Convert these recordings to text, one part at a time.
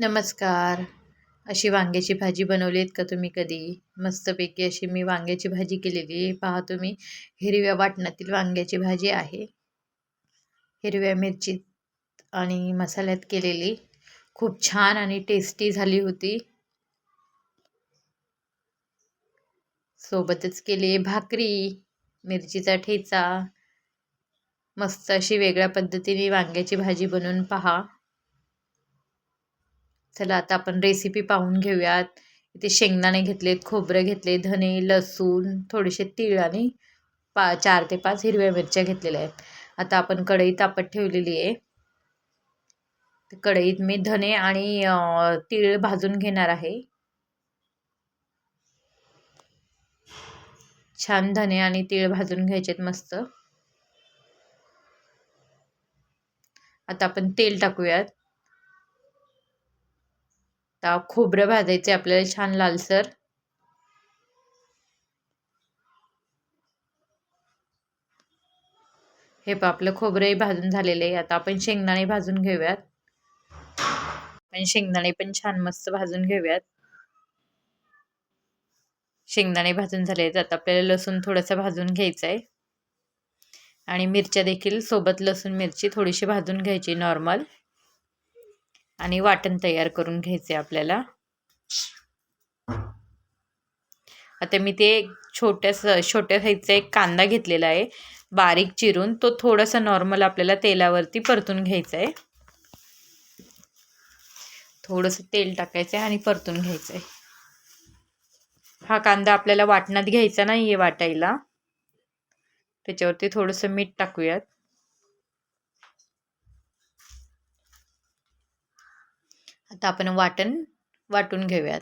नमस्कार. अशी वांग्याची भाजी बनवली आहेत का तुम्ही कधी? मस्तपैकी अशी मी वांग्याची भाजी केलेली पहा तुम्ही हिरव्या वाटणातील वांग्याची भाजी आहे. हिरव्या मिरची आणि मसाल्यात केलेली. खूप छान आणि टेस्टी झाली होती. सोबतच केली भाकरी मिरचीचा ठेचा. मस्त अशी वेगळ्या पद्धतीने वांग्याची भाजी बनवून पहा. चला आता आपण रेसिपी पाहून घेऊयात. इथे शेंगदाणे घेतलेत खोबरं घेतले धने लसूण थोडेसे तीळ आणि पा चार ते पाच हिरव्या मिरच्या घेतलेल्या आहेत. आता आपण कढई तापत ठेवलेली आहे. कढईत मी धने आणि तीळ भाजून घेणार आहे. छान धने आणि तीळ भाजून घ्यायचेत मस्त. आता आपण तेल टाकूयात. आता खोबरं भाजायचे आपल्याला छान लालसर. हे पा आपलं खोबरंही भाजून झालेलं आहे. आता आपण शेंगदाणे भाजून घेऊयात. आपण शेंगदाणे पण छान मस्त भाजून घेऊयात. शेंगदाणे भाजून झाले आहेत. आता आपल्याला लसूण थोडंसं भाजून घ्यायचं आहे आणि मिरच्या देखील सोबत लसूण मिरची थोडीशी भाजून घ्यायची नॉर्मल. आणि वाटण तयार करून घ्यायचे आपल्याला. आता मी ते छोट्या छोट्या साईजचा एक कांदा घेतलेला आहे. बारीक चिरून तो थोडासा नॉर्मल आपल्याला तेलावरती परतून घ्यायचा आहे थोडंसं तेल टाकायचं आहे आणि परतून घ्यायचं आहे हा कांदा आपल्याला वाटणात घ्यायचा नाही आहे वाटायला. त्याच्यावरती थोडंसं मीठ टाकूयात. आता आपण वाटण वाटून घेऊयात.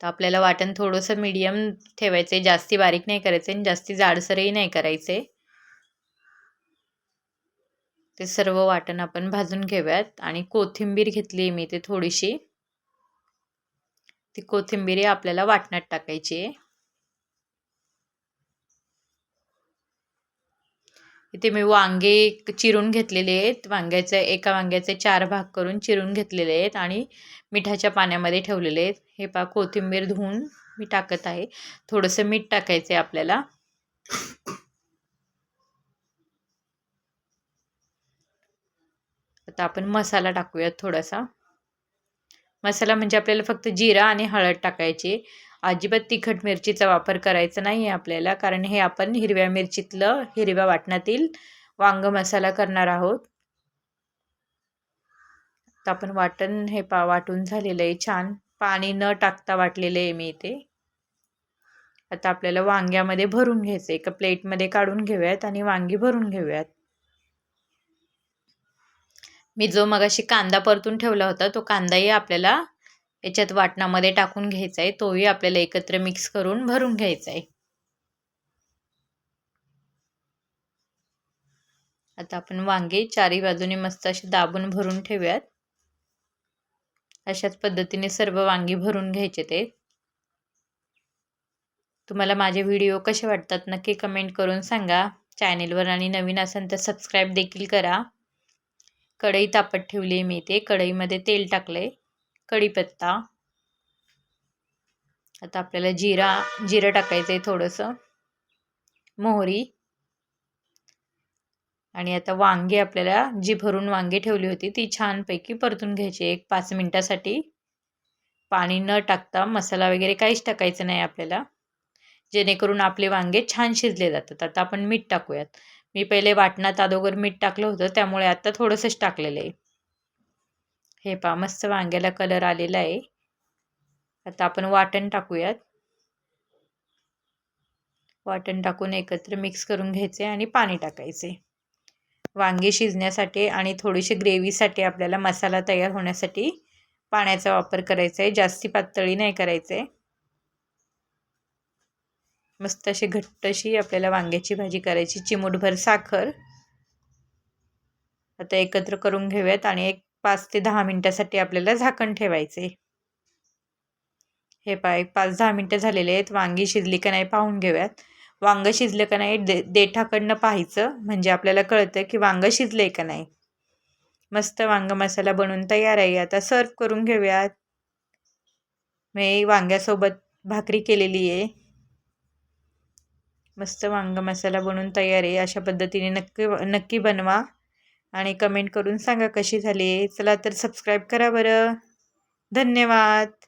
तर आपल्याला वाटण थोडंसं मीडियम ठेवायचं आहे जास्ती बारीक नाही करायचं आणि जास्ती जाडसरही नाही करायचे ते सर्व वाटण आपण भाजून घेऊयात. आणि कोथिंबीर घेतली आहे मी ते थोडीशी. ती कोथिंबीर आपल्याला वाटणात टाकायची आहे इथे मी वांगे चिरून घेतलेले आहेत. वांग्याचे एका वांग्याचे चार भाग करून चिरून घेतलेले आहेत आणि मिठाच्या पाण्यामध्ये ठेवलेले आहेत. हे पा कोथिंबीर धुवून मी टाकत आहे. थोडंसं मीठ टाकायचं आहे आपल्याला. आता आपण मसाला टाकूयात थोडासा. मसाला म्हणजे आपल्याला फक्त जिरा आणि हळद टाकायची अजिबात तिखट मिरचीचा वापर करायचा नाही आहे आपल्याला कारण हे आपण हिरव्या मिरचीतलं हिरव्या वाटणातील वांग मसाला करणार आहोत. तर आपण वाटण हे पा वाटून झालेलं आहे छान. पाणी न टाकता वाटलेलं आहे मी इथे. आता आपल्याला वांग्यामध्ये भरून घ्यायचं एका प्लेटमध्ये काढून घेऊयात आणि वांगी भरून घेऊयात. मी जो मगाशी कांदा परतून ठेवला होता तो कांदाही आपल्याला याच्यात वाटणामध्ये टाकून घ्यायचा आहे तोही आपल्याला एकत्र मिक्स करून भरून घ्यायचा आहे आता आपण वांगे चारी बाजूने मस्त असे दाबून भरून ठेवूयात. अशाच पद्धतीने सर्व वांगी भरून घ्यायचे ते. तुम्हाला माझे व्हिडिओ कसे वाटतात नक्की कमेंट करून सांगा. चॅनेलवर आणि नवीन असेल तर सबस्क्राईब देखील करा. कढई तापत ठेवली मी ते. कढईमध्ये तेल टाकले कढीपत्ता. आता आपल्याला जिरा जिरं टाकायचं आहे थोडंसं. मोहरी. आणि आता वांगे आपल्याला जी भरून वांगे ठेवली होती ती छानपैकी परतून घ्यायची एक पाच मिनटासाठी. पाणी न टाकता मसाला वगैरे काहीच टाकायचं नाही आपल्याला. जेणेकरून आपले वांगे छान शिजले जातात. आता आपण मीठ टाकूयात. मी पहिले वाटणात अदोगर मीठ टाकलं होतं त्यामुळे आता थोडंसंच टाकलेलं आहे. हे पा मस्त वांग्याला कलर आलेला आहे. आता आपण वाटण टाकूयात. वाटण टाकून एकत्र मिक्स करून घ्यायचे आणि पाणी टाकायचे. वांगी शिजण्यासाठी आणि थोडीशी ग्रेव्हीसाठी आपल्याला मसाला तयार होण्यासाठी पाण्याचा वापर करायचा आहे. जास्ती पातळी नाही करायचं. मस्त अशी घट्टशी आपल्याला वांग्याची भाजी करायची. चिमूटभर साखर. आता एकत्र करून घेऊयात आणि एक पाच ते दहा मिनटासाठी आपल्याला झाकण ठेवायचे. हे पाय पाच दहा मिनटं झालेले आहेत. वांगी शिजली का नाही पाहून घेऊयात. वांगं शिजलं का नाही दे देठाकडनं पाहायचं. म्हणजे आपल्याला कळतं की वांगं शिजलं का नाही. मस्त वांग मसाला बनवून तयार आहे. आता सर्व करून घेऊयात. मी वांग्यासोबत भाकरी केलेली आहे. मस्त वांग मसाला बनवून तयार आहे. अशा पद्धतीने नक्की नक्की बनवा. आणि कमेंट करून सांगा कशी झाली. चला तर सबस्क्राईब करा बरं. धन्यवाद.